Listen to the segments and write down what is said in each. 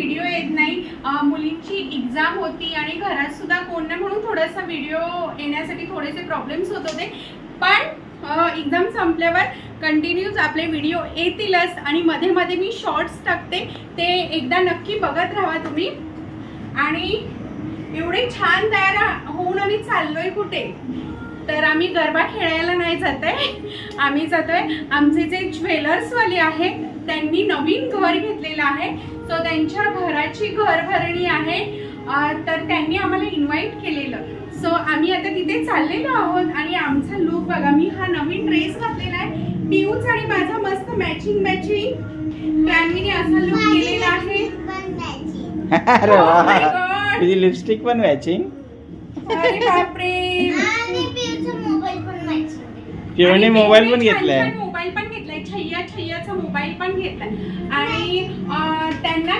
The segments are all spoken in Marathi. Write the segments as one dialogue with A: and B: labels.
A: व्हिडिओ येत नाही. मुलींची एक्झाम होती आणि घरात सुद्धा कोण नाही म्हणून थोडासा व्हिडिओ येण्यासाठी थोडेसे प्रॉब्लेम्स होत होते. पण एक्झाम संपल्यावर कंटिन्यूज आपले व्हिडिओ येतीलच आणि मध्ये मध्ये मी शॉर्ट्स टाकते. ते एकदा नक्की बघत राहा तुम्ही. आणि एवढे छान तयार होऊन आम्ही चाललोय कुठे? तर आम्ही गरबा खेळायला नाही जात आहे आम्ही जातोय. आमचे जे ज्वेलर्सवाले आहे त्यांनी नवीन घर घेतलेलं आहे. सो त्यांच्या घराची घरभरणी आहे. तर त्यांनी आम्हाला इन्व्हाइट केलेलं. सो आम्ही आता तिथे चाललेलो आहोत आणि आमचा लुक बघा मी हा नवीन ड्रेस घातलेला आहे. पिऊच आणि माझा मस्त मॅचिंग मॅचिंग ट्रॅनवीने असा लुक केलेला आहे.
B: अरे
A: Oh.
B: तुझी लिपस्टिक पण मॅचिंग
A: अरे बापरे.
B: पिवणी मोबाईल पण घेतलाय
A: छैया छैयाचा मोबाईल पण घेतलाय आणि अं, त्यांना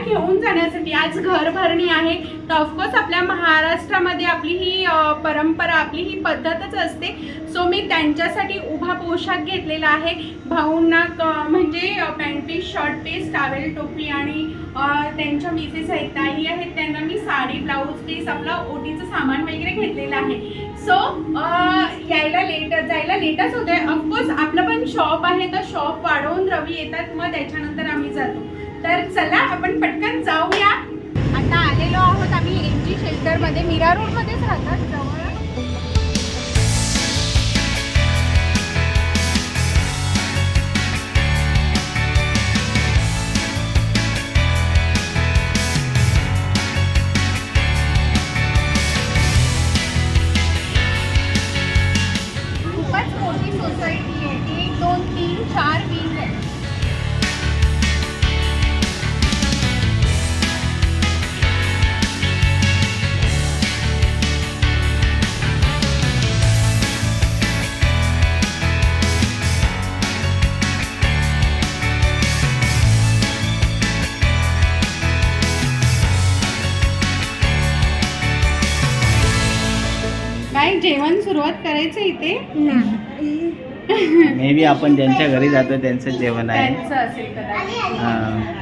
A: घेऊन आज घरभरणी आहे. तर ऑफकोर्स आपल्या महाराष्ट्रामध्ये आपली ही परंपरा आपली ही पद्धतच असते. सो मी त्यांच्यासाठी उभा पोशाख घेतलेला आहे. भाऊंना म्हणजे pant piece short piece towel टोपी आणि त्यांच्या मिसेस आहेत ताई आहेत त्यांना मी साडी ब्लाऊज पीस आपलं ओटीचं सामान वगैरे घेतलेलं आहे. सो यायला लेट जायला लेटच होते ऑफकोर्स आपलं पण शॉप आहे तर शॉप वाढवून रवी येतात मग त्याच्यानंतर आम्ही जातो. तर चला आपण पटकन जाऊया. आता आलेलो आहोत आम्ही एम जी शेल्टरमध्ये मीरा रोडमध्येच राहतात जवळ. करायचं इथे?
B: मे बी आपण ज्यांच्या घरी जातो त्यांचं जेवण आहे.
A: त्यांचं असेल कदाचित.
B: हा.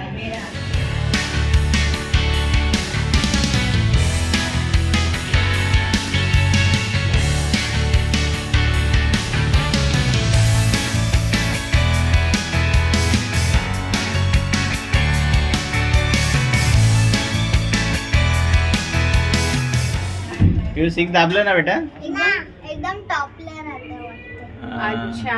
B: दाबलं ना बेटा?
C: एकदम टॉपला राहते वाटतं.
A: अच्छा.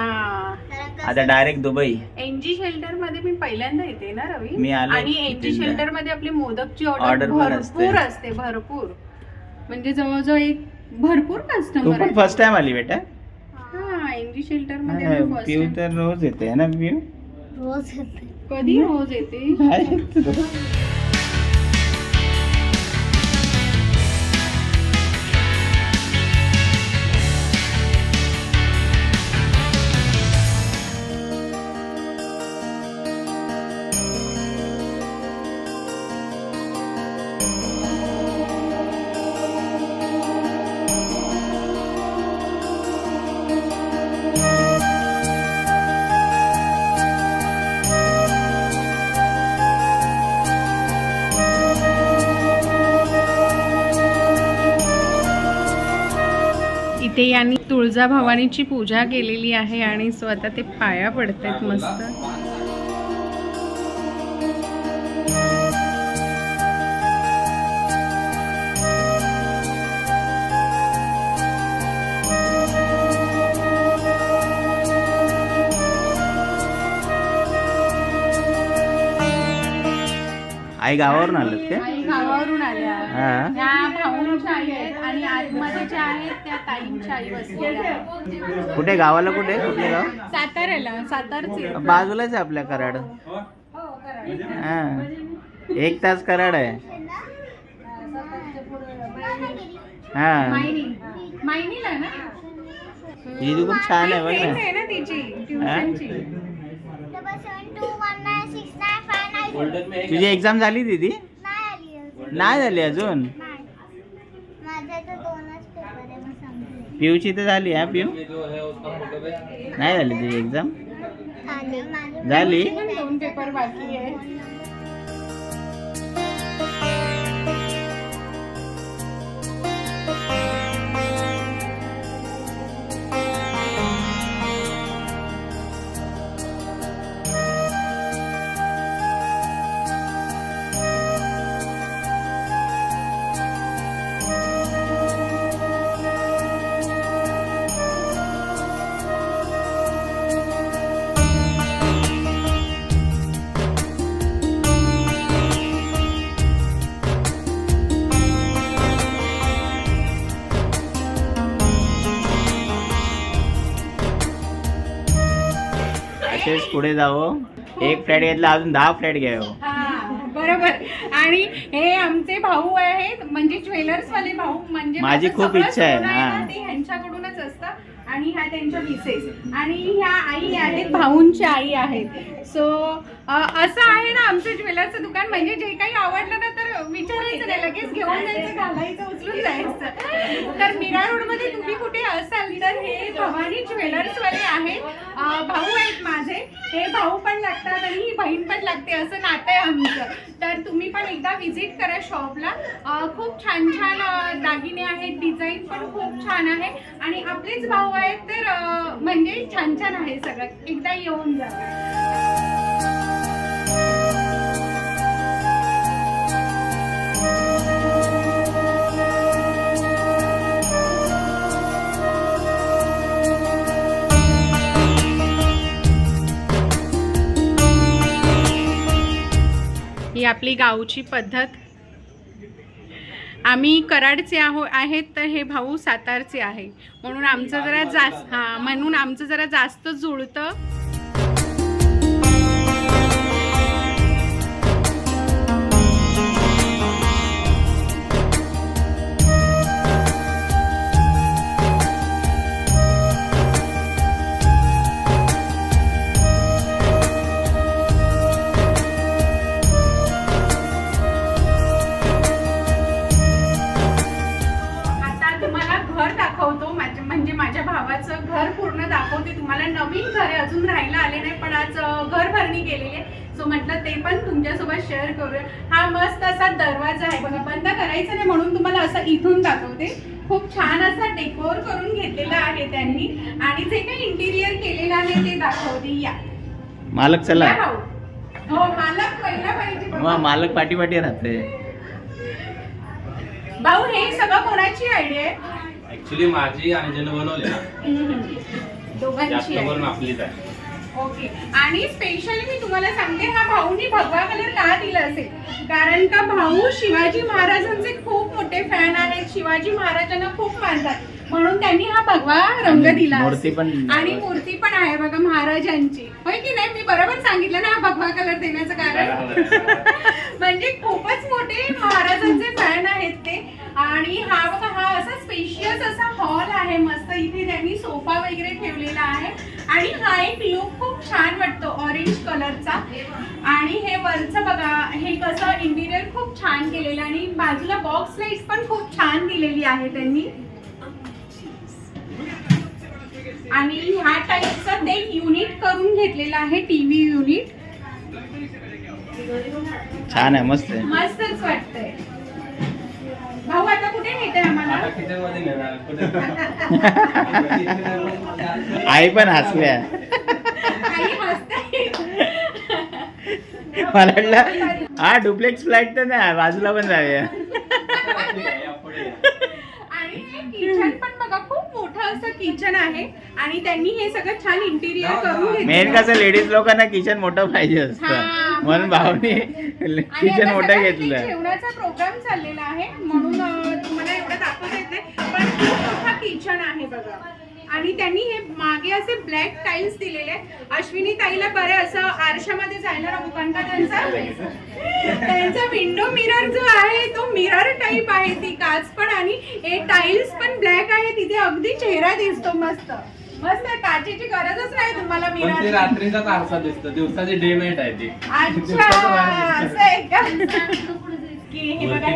C: कारण कसं-
B: आता डायरेक्ट दुबई.
A: एनजी शेल्टरमध्ये मी पहिल्यांदा येते ना रवी?
B: मी आलो
A: आणि एनजी. शेल्टरमध्ये आपली मोदकची
B: Order
A: ऑर्डर
B: पण असते.
A: भरपूर असते. भरपूर. म्हणजे जवळजवळ एक भरपूर
B: तू
A: कस्टमर
B: पण फर्स्ट टाइम आली बेटा?
A: हा एनजी
B: शेल्टरमध्ये
A: मी first
B: पिऊ
A: time.
B: तर रोज येते ना पिऊ?
C: रोज येते.
A: कधी रोज येते? तुळजाभवानीची पूजा केलेली आहे आणि स्वतः ते पाया पडतायत मस्त.
B: आई गावावरून आलं ते
A: आई गावावरून आल्या.
B: हा.
A: त्या भाऊंच्या आई आहेत आणि आतमध्ये ज्या आहेत त्या ताईंच्या आई बसलेल्या आहेत.
B: कुठे गावाला कुठे? कुठले गाव?
A: साताऱ्याला सातारचे.
B: बाजूलाच आहे आपल्या कराड. हा एक तास कराड आहे. हा.
A: मायनी. मायनीला ना?
B: ही खूप छान आहे बघ ना
A: तिची ट्युशनची.
C: डबल सेवन टू वन
B: तुझी एक्झाम झाली दीदी?
C: नाही आली अजून.
B: नाही झाली अजून? पिऊची तर झाली हा पिऊ? नाही झाली तुझी एक्झाम
C: झाले. माझे
B: झाली?
A: पण दोन पेपर बाकी आहे.
B: असेच पुढे जावं. एक फ्लॅट घेतला अजून दहा फ्लॅट घ्यावं.
A: हा बरोबर. आणि हे आमचे भाऊ आहेत म्हणजे ज्वेलर्स वाले भाऊ म्हणजे
B: माझी खूप इच्छा आहे, हा.
A: असतं आणि ह्या त्यांच्या मिसेस आणि ह्या आई आहेत भाऊंच्या आई आहेत. सो असं आहे ना आमचं ज्वेलरचं दुकान. म्हणजे जे काही आवडलं ना तर विचारायचं नाही. लगेच घेऊन जायचं घालायचं उचलून जायचं. तर मीरा रोडमध्ये तुम्ही कुठे असाल तर हे भवानी ज्वेलर्स वाले आहेत भाऊ आहेत माझे. हे भाऊ पण लागतात आणि ही बहीण पण लागते असं नातं आहे आमचं. तर तुम्ही पण एकदा व्हिजिट करा शॉपला खूप छान छान दागिने आहेत डिझाईन पण खूप छान आहे. आणि आपलेच भाऊ आहेत तर म्हणजे छान छान आहे सगळं. एकदा येऊन जा. ही आपली गावची पद्धत. आम्ही कराडचे आहो आहेत तर हे भाऊ सातारचे आहे. म्हणून आमचं जरा जास्त हां म्हणून आमचं जरा जास्त जुळतं.
B: चला.
A: हो मालक पहिला पाहिजे
B: मग. मालक पाठी पाठी राहते
A: भाऊ हे सगळं कोणाची आयडिया आहे?
D: ऍक्च्युली माझी आणि ज्यानं बनवले ना जास्त
A: दोघांची आहे
D: करून आपलीच आहे.
A: ओके. आणि स्पेशली मी तुम्हाला सांगते हा भाऊनी भगवा कलर का दिला असेल? कारण का भाऊ शिवाजी महाराजांचे खूप मोठे फॅन आहेत. शिवाजी महाराजांना खूप मानतात. म्हणून त्यांनी हा भगवा रंग दिला.
B: मूर्ती पण-
A: आणि मूर्ती पण आहे बघा महाराजांची. होय की नाही? मी बरोबर सांगितलं ना हा भगवा कलर देण्याचं कारण? म्हणजे खूपच मोठे महाराजांचे फॅन आहेत ते. आणि हा बघा हा असा स्पेशियस असा हॉल आहे. मस्त इथे त्यांनी सोफा वगैरे ठेवलेला आहे. आणि हा एक लुक खूप छान वाटतो ऑरेंज कलरचा आणि हे वरचं बघा हे कसं इंटिरियर खूप छान केलेलं आणि बाजूला बॉक्स लाइट पण खूप छान दिलेली आहे त्यांनी. आणि ह्या टाईपचं ते युनिट करून घेतलेलं आहे टीव्ही युनिट
B: छान आहे मस्त आहे.
A: मस्तच वाटतंय. भाऊ आता कुठे नेते आम्हाला?
B: आई पण हसल्या
A: आई हसते
B: मला वाटलं हा डुप्लेक्स फ्लॅट तर नाही बाजूला पण जाऊया.
A: हे किचन पण बघा खूप मोठं असं किचन आहे. आणि त्यांनी हे सगळं छान इंटिरियर करून
B: मेन
A: घेतलं
B: कसं लेडीज लोकांना किचन मोठं पाहिजे
A: हा,
B: असतं. म्हणून भावनी किचन मोठं घेतलं
A: जेवणाचा प्रोग्राम चाललेला आहे. म्हणून अं, तुम्हाला एवढं दाखवता येत नाही. पण खूप मोठा किचन आहे बघा. आणि त्यांनी हे मागे असे ब्लॅक टाइल्स दिलेले आहेत. अश्विनी ताईला बरे असं आरशामध्ये जायला का त्यांचा त्यांचा विंडो मिरर जो आहे तो मिरर टाईप आहे ती काच पण आणि हे टाइल्स पण ब्लॅक आहे तिथे अगदी चेहरा दिसतो मस्त. मस्त आहे. काचेची गरजच नाही तुम्हाला मिरर
D: रात्रीचाच आरसा दिसतो दिवसाची डे नाईट आहे ती.
A: अच्छा असं आहे का? हे बघा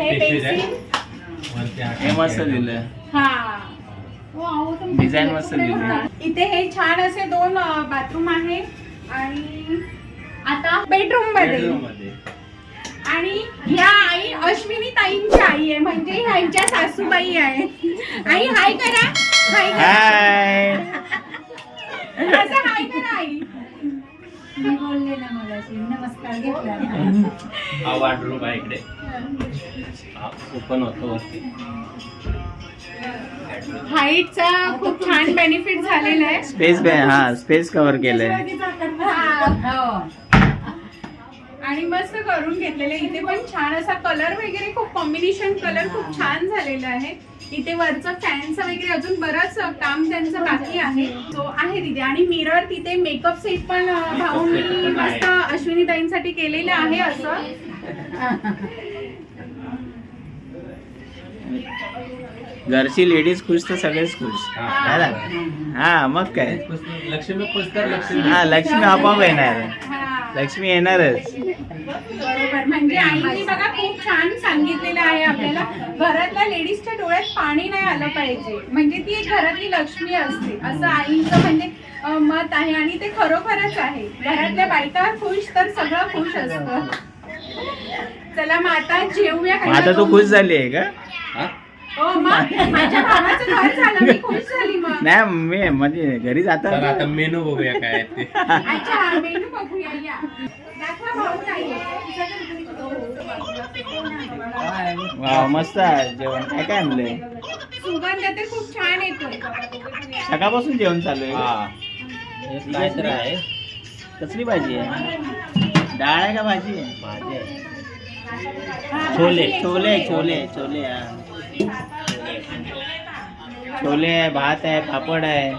A: हे
B: मस्त
A: हा वाव, तर मस्त
B: दिली.
A: इथे हे छान असे दोन बाथरूम आहे आणि आता
D: बेडरूममध्ये.
A: आणि ह्या आई अश्विनी ताईंची आई आहे म्हणजे ह्यांच्या सासूबाई आहे. आई हाय करा. हाय करा.
B: हाय
A: असं हाय करा आई.
E: मी बोलले ना मला नमस्कार घेतला.
D: हा वार्डरूम आहे इकडे. हा ओपन होतो वरती.
A: हाईटचा खूप छान बेनिफिट झालेला आहे.
B: स्पेस हा स्पेस कव्हर केलंय.
A: हा. आणि मस्त करून घेतलेले. इथे पण छान असा कलर वगैरे खूप कॉम्बिनेशन कलर खूप छान झालेला आहे. इथे वरचं फॅनचं वगैरे अजून बरंच काम त्यांचं बाकी आहे. सो आहे तिथे. आणि मिरर तिथे मेकअप सेट पण भाऊंनी. मस्त अश्विनी ताईंसाठी केलेलं आहे असं.
B: घरची लेडीज खुश तर सगळेच खुश.
D: हा.
B: ना? मग काय?
D: लक्ष्मी पुस्तक लक्ष्मी.
B: हा लक्ष्मी आपोआप येणार.
A: हा.
B: लक्ष्मी येणारच.
A: बरोबर. म्हणजे आईने बघा खूप छान सांगितलेलं आहे आपल्याला. घरातल्या लेडीजच्या डोळ्यात पाणी नाही आलं पाहिजे. म्हणजे ती एक घरातली लक्ष्मी असते. असं आईचं म्हणजे अं, मत आहे आणि ते खरोखरच आहे. घरातल्या बायका खुश तर सगळं खुश असतं. चला मग आता जेवूया.
B: मग आता तू खुश झाली आहे का?
D: हा?
B: नाही मी म्हणजे घरी
D: तर आता
B: जाता
D: मेनू बघूया काय आहे ते.
A: अच्छा मेनू बघूया या. दाखवा भाऊ ताई.
B: वा मस्त आहे जेवण. काय काय आणलंय?
A: सुगंध ते खूप छान येतोय.
B: सकाळपासून जेवण चालू आहे.
D: हा. हे काय तर आहे.
B: कसली भाजी आहे? डाळ आहे का भाजी आहे?
D: भाजी आहे.
A: हा,
B: छोले छोले. छोले छोले हा. छोले आहे भात आहे पापड आहे.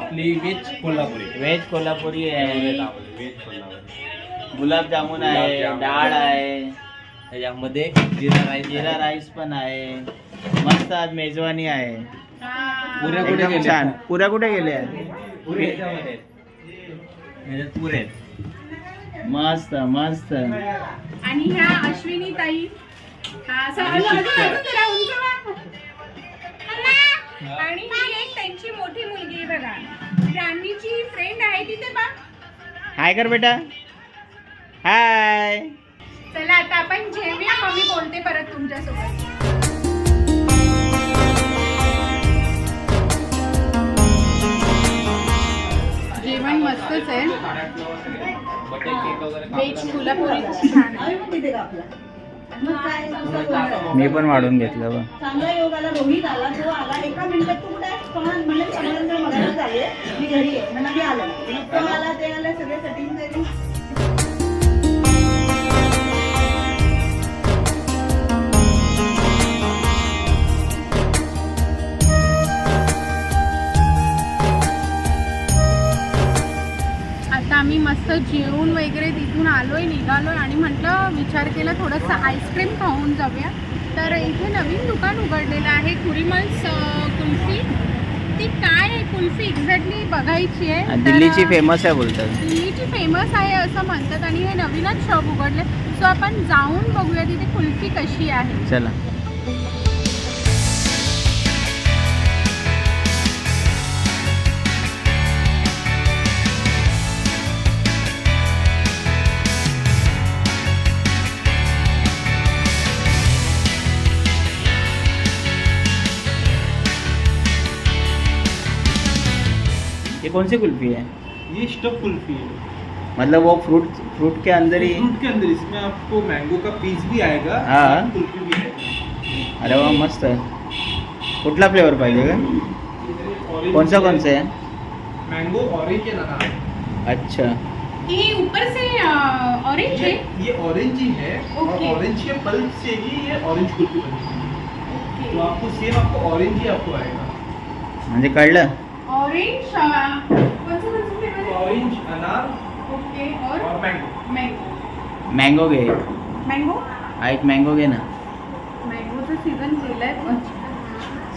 D: आपली वेज कोल्हापुरी.
B: व्हेज कोल्हापुरी आहे.
D: वेज कोल्हापुरी.
B: गुलाबजामुन आहे. डाळ आहे.
D: त्याच्यामध्ये जिरा राईस
B: जिरा राईस पण आहे. मस्त आज मेजवानी आहे.
A: हा.
D: पुऱ्या कुठे गेल्या?
B: छान. पुऱ्या कुठे गेल्या?
D: पुरे ह्याच्यात पुरे आहेत
B: मस्त मस्त.
A: आणि ह्या अश्विनी ताई हा. आणि ही. एक त्यांची मोठी मुलगी आहे बघा. राणीची फ्रेंड आहे तिथे बा
B: हाय कर बेटा. हाय
A: चला आता आपण जेवूया मग मी बोलते परत तुमच्यासोबत. जेवण मस्तच आहे.
D: बटर केक वगैरे
A: व्हेज कोल्हापुरी. छान आहे.
B: मी पण वाढून घेतलं बघ.
E: चांगला योग आला रोहित आला तो आला. एका मिनिटात तू कुठे? कोणाला म्हणजे सगळ्यांकडे मी घरी आहे. मी आला. ते आलं सगळे सेटिंग
A: आम्ही मस्त जेवून वगैरे तिथून आलोय निघालोय आणि म्हटलं विचार केला थोडंसं आईस्क्रीम खाऊन जाऊया. तर इथे नवीन दुकान उघडलेलं आहे कुरिमल्स कुल्फी. ती काय आहे कुल्फी? एक्झॅक्टली बघायची आहे.
B: दिल्लीची फेमस आहे बोलतात.
A: दिल्लीची फेमस आहे असं म्हणतात आणि हे नवीनच शॉप उघडले सो आपण जाऊन बघूया तिथे कुल्फी कशी आहे.
B: चला. कौन सी कुल्फी है?
F: ये स्टफ़ कुल्फी है।
B: मतलब वो फ्रूट फ्रूट के अंदर ही?
F: फ्रूट के अंदर इसमें आपको मैंगो का पीस भी आएगा
B: हाँ।
F: कुल्फी भी आएगी।
B: अरे वा मस्त आहे कुठला फ्लेवर पाहिजे का
F: ऑरेंज
B: कोणचा कोणचा आहे
F: मैंगो ऑरेंज है ना
B: अच्छा।
A: ही ऊपर से ऑरेंज है?
F: ये ऑरेंज ही है और ऑरेंज के पल्प से ही ये ऑरेंज कुल्फी बनेगी तो आपको सेम आपको ऑरेंज ही आपको आएगा।
B: म्हणजे कळलं
A: ऑरेंज कौन सा कौन सा फ्लेवर है
F: ऑरेंज अनार
A: ओके और
F: और मैंगो
A: मैंगो
B: मँगो घे
A: मँगो
B: हा एक मँगो घे ना
A: मँगोचं सीझन गेलाय पण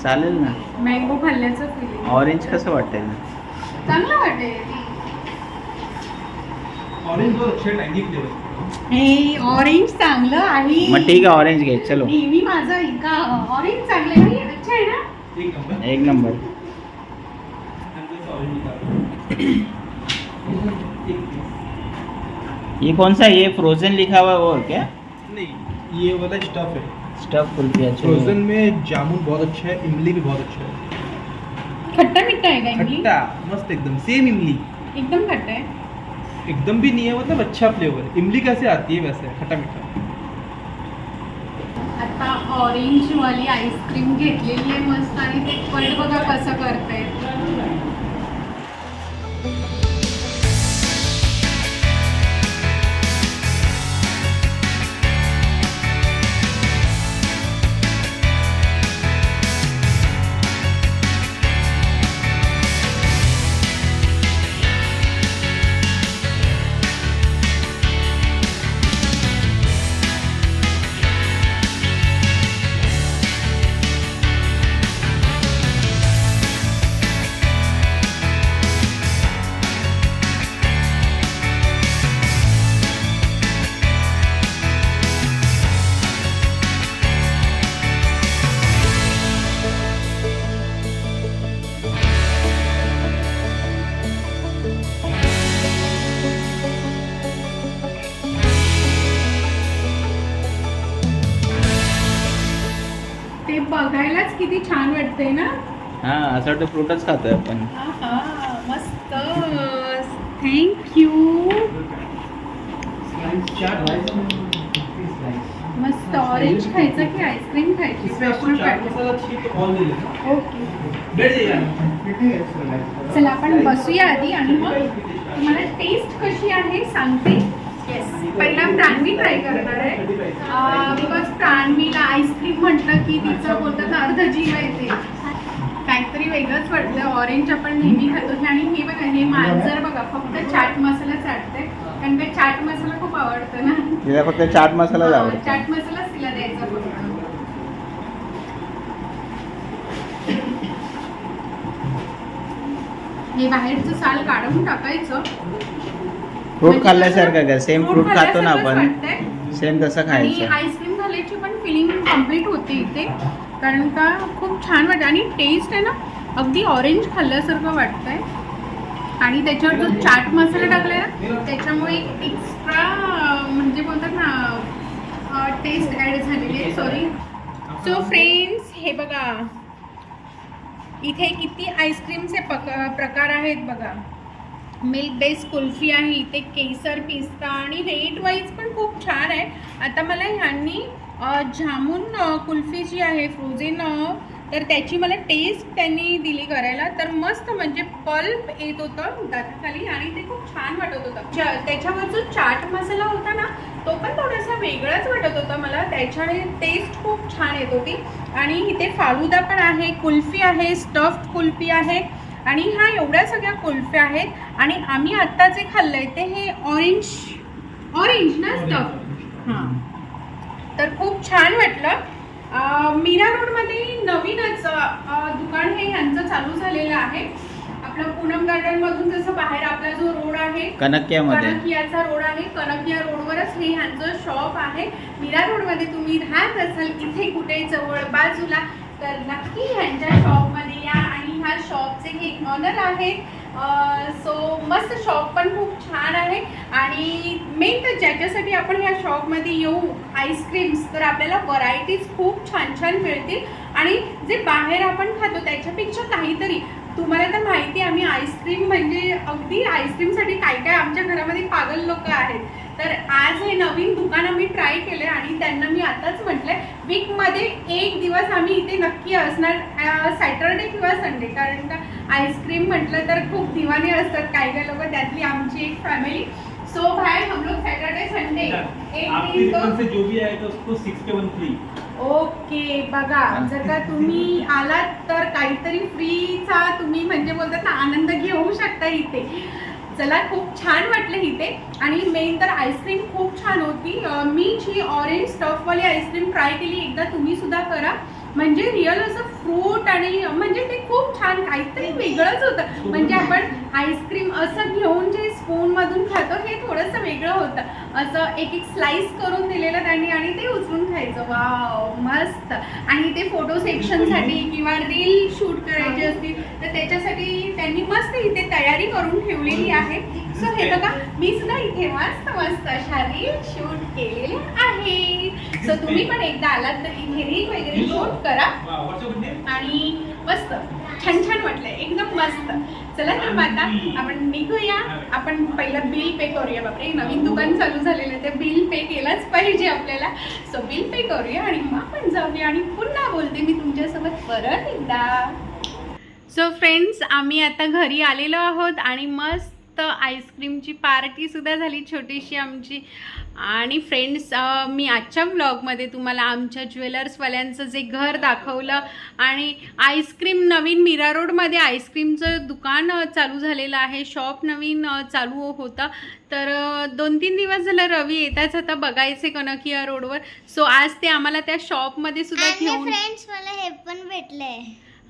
B: चालेल ना
A: मँगो खाल्ल्याचं फिलिंग
B: ऑरेंज कसं वाटतंय ना
A: चांगलं वाटेल
F: ऑरेंज बहुत अच्छे टैंगी फ्लेवर
A: हे ऑरेंज चांगलं आहे
B: मग ठीक आहे ऑरेंज घे चलो
A: नेहमी माझं एका ऑरेंज चांगलं आहे अच्छा आहे ना?
F: एक नंबर
B: एक नंबर ये कौन सा ये फ्रोजन लिखा हुआ है वो है क्या?
F: नहीं ये वाला स्टफ़ है।
B: स्टफ़ कुल्फी अच्छा
F: फ्रोजन में जामुन बहुत अच्छा है इमली भी बहुत अच्छा है।
A: खट्टा मिठ्ठा आहे का इमली?
F: खट्टा मस्त एकदम सेम इमली।
A: एकदम खट्टा आहे
F: एकदम भी नहीं है मतलब अच्छा फ्लेवर इमली कैसे आती है वैसे खट्टा मीठा।
A: आता ऑरेंज वाली आईस्क्रीम घेतलेली आहे मस्त आणि ते कट बघा कसं करताय किती छान वाटतंय ना?
B: हा असं वाटतं फ्रूटच खातोय आपण.
A: मस्त. थँक्यू
F: चार
A: मस्त ऑरेंज खायचं की आईस्क्रीम खायची? प्रश्न ओके चला आपण बसूया आधी आणि मग तुम्हाला टेस्ट कशी आहे सांगते. येस पहिला प्राणवी ट्राय करणार आहे. बिकॉज प्राणवीला आईस्क्रीम म्हटलं की तिचं बोलतात अर्ध जीव येते काहीतरी वेगळंच वाटलं. ऑरेंज आपण नेहमी खातो. आणि हे बघा हे मांजर बघा फक्त चाट मसाला चाटते कारण का चाट मसाला खूप आवडतं ना.
B: तिला फक्त चाट मसालाच आवडतो.
A: चाट मसालाच तिला द्यायचा फक्त. हे बाहेरचं साल काढून टाकायचं.
B: फ्रूट खाल्ल्यासारखं का? सेम फ्रूट खातो ना आपण. सेम तसं खायचं.
A: आईस्क्रीम खाल्याची पण फिलिंग कंप्लीट होते इथे. कारण का खूप छान वाटतं. आणि टेस्ट आहे ना अगदी ऑरेंज खाल्ल्यासारखं वाटतंय. आणि त्याच्यावर जो चाट मसाला टाकलाय ना त्याच्यामुळे एक्स्ट्रा म्हणजे बोलतात ना टेस्ट ॲड झालेली आहे. सॉरी सो फ्रेंड्स हे बघा. इथे किती आईस्क्रीमचे पक प्रकार आहेत बघा. मिल्क बेस कुल्फी आहे इथे केसर पिस्ता आणि रेट वाईज पण खूप छान आहे. आता मला ह्यांनी जामून कुल्फी जी आहे फ्रोझन तर त्याची मला टेस्ट त्यांनी दिली करायला. तर मस्त म्हणजे पल्प येत होतं दाताखाली आणि ते खूप छान वाटत होतं. च त्याच्यावर जो चाट मसाला होता ना तो पण थोडासा वेगळाच वाटत होता मला. त्याच्याने टेस्ट खूप छान येत होती. आणि इथे फालुदा पण आहे कुल्फी आहे स्टफ्ड कुल्फी आहे. आणि ह्या एवढ्या सगळ्या कुल्फ्या आहेत आणि आम्ही आत्ता जे खाल्लंय ते हे ऑरेंज ऑरेंज ना स्टफ हां. तर खूप छान वाटलं. मीरा रोडमध्ये नवीनच दुकान हे ह्यांचं चालू झालेलं आहे. आपलं पूनम गार्डन मधून जसं बाहेर आपला जो रोड आहे
B: कनक्यामध्ये.
A: कनकियाचा रोड आहे कनकिया रोडवरच हे ह्यांचं शॉप आहे. मीरा रोडमध्ये तुम्ही राहत असाल इथे कुठे जवळ बाजूला तर नक्की ह्यांच्या आणि ह्या शॉपचे हे ऑनर आहेत. सो मस्त शॉप पण खूप छान आहे. आणि मेन तर ज्याच्यासाठी आपण ह्या शॉपमध्ये येऊ आईस्क्रीम्स तर आपल्याला व्हरायटीज खूप छान छान मिळतील. आणि जे बाहेर आपण खातो त्याच्यापेक्षा काहीतरी. तुम्हाला तर माहिती आहे आम्ही आईस्क्रीम म्हणजे अगदी आईस्क्रीमसाठी काय काय आमच्या घरामध्ये पागल लोक तर आज हे नवीन दुकान आम्ही ट्राय केलं आणि त्यांना मी आताच म्हटलंय वीकमध्ये एक दिवस आम्ही इथे नक्की असणार सॅटरडे किंवा संडे कारण का आईस्क्रीम म्हटलं तर खूप दिवाने असतात. काही काही लोक त्यातली आमची एक फॅमिली सो भाई हम लोग सॅटरडे संडे एक दिन
F: से जो भी उसको फ्री
A: ओके बघा. जर का तुम्ही आलात तर काहीतरी फ्रीचा तुम्ही म्हणजे बोलतात ना आनंद घेऊ शकता इथे. चला खूप छान वाटलं इथे. आणि मेन तर आईस्क्रीम खूप छान होती. मी जी ऑरेंज स्टफवाली आईस्क्रीम ट्राय केली एकदा तुम्ही सुद्धा करा. म्हणजे रिअल असं फ्रूट आणि म्हणजे ते खूप छान काहीतरी वेगळंच होतं. म्हणजे आपण आईस्क्रीम असं घेऊन जे स्पून मधून खातो हे थोडंसं वेगळं होतं. असं एक एक स्लाइस करून दिलेलं त्यांनी आणि ते उचलून खायचं. वाव मस्त. आणि ते फोटो सेक्शनसाठी किंवा रील शूट करायची असतील तर त्याच्यासाठी त्यांनी मस्त इथे तयारी करून ठेवलेली आहे. सो हे बघा मी सुद्धा इथे मस्त मस्त अशा रील शूट आहे सो तुम्ही पण एकदा आलात तर इथे रील वगैरे शूट करा? आणि मस्त छान छान एकदम मस्त. चला तर मग आता आपण निघूया. आपण पहिलं बिल पे करूया. बापरे नवीन दुकान चालू झालेलं आहे. ते बिल पे केलंच पाहिजे आपल्याला. सो बिल पे करूया आणि मग आपण जाऊया. आणि पुन्हा बोलते मी तुमच्यासोबत परत एकदा. सो फ्रेंड्स आम्ही आता घरी आलेलो आहोत आणि मस्त आईस्क्रीमची पार्टीसुद्धा झाली छोटीशी आमची. आणि फ्रेंड्स मी आजच्या व्लॉगमध्ये तुम्हाला आमच्या ज्वेलर्सवाल्यांचं जे घर दाखवलं आणि आईस्क्रीम नवीन मीरा रोडमध्ये आईस्क्रीमचं दुकान चालू झालेलं आहे. शॉप नवीन चालू होतं. तर दोन तीन दिवस झालं रवी येताच आता बघायचे कनकिया रोडवर. सो आज ते आम्हाला त्या शॉपमध्ये सुद्धा घेऊन
C: फ्रेंड्स मला हे पण भेटलंय.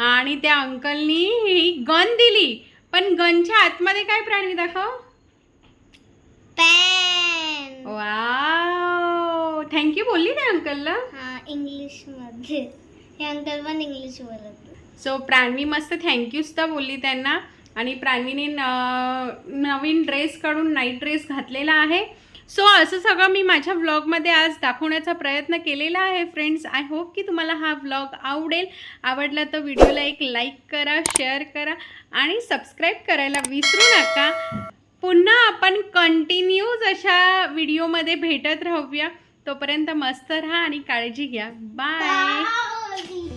A: आणि त्या अंकलनी ही गन दिली. पण गनच्या आतमध्ये काय प्राणी दाखव?
C: Pan
A: wow. थँक्यू बोलली त्या अंकलला
C: हा इंग्लिशमध्ये हे अंकल पण इंग्लिश बोलत
A: सो प्राण्वी मस्त थँक्यू सुद्धा बोलली त्यांना. आणि प्राण्वीने न- नवीन ड्रेस काढून नाईट ड्रेस घातलेला आहे. सो असं सगळं मी माझ्या व्लॉगमध्ये आज दाखवण्याचा प्रयत्न केलेला आहे फ्रेंड्स आय होप की तुम्हाला हा व्लॉग आवडेल. आवडला तर व्हिडिओला एक लाईक करा शेअर करा आणि सबस्क्राईब करायला विसरू नका. पुन्हा आपण कंटिन्यूज अशा व्हिडिओमध्ये भेटत राहूया. तोपर्यंत मस्त राहा आणि काळजी घ्या. बाय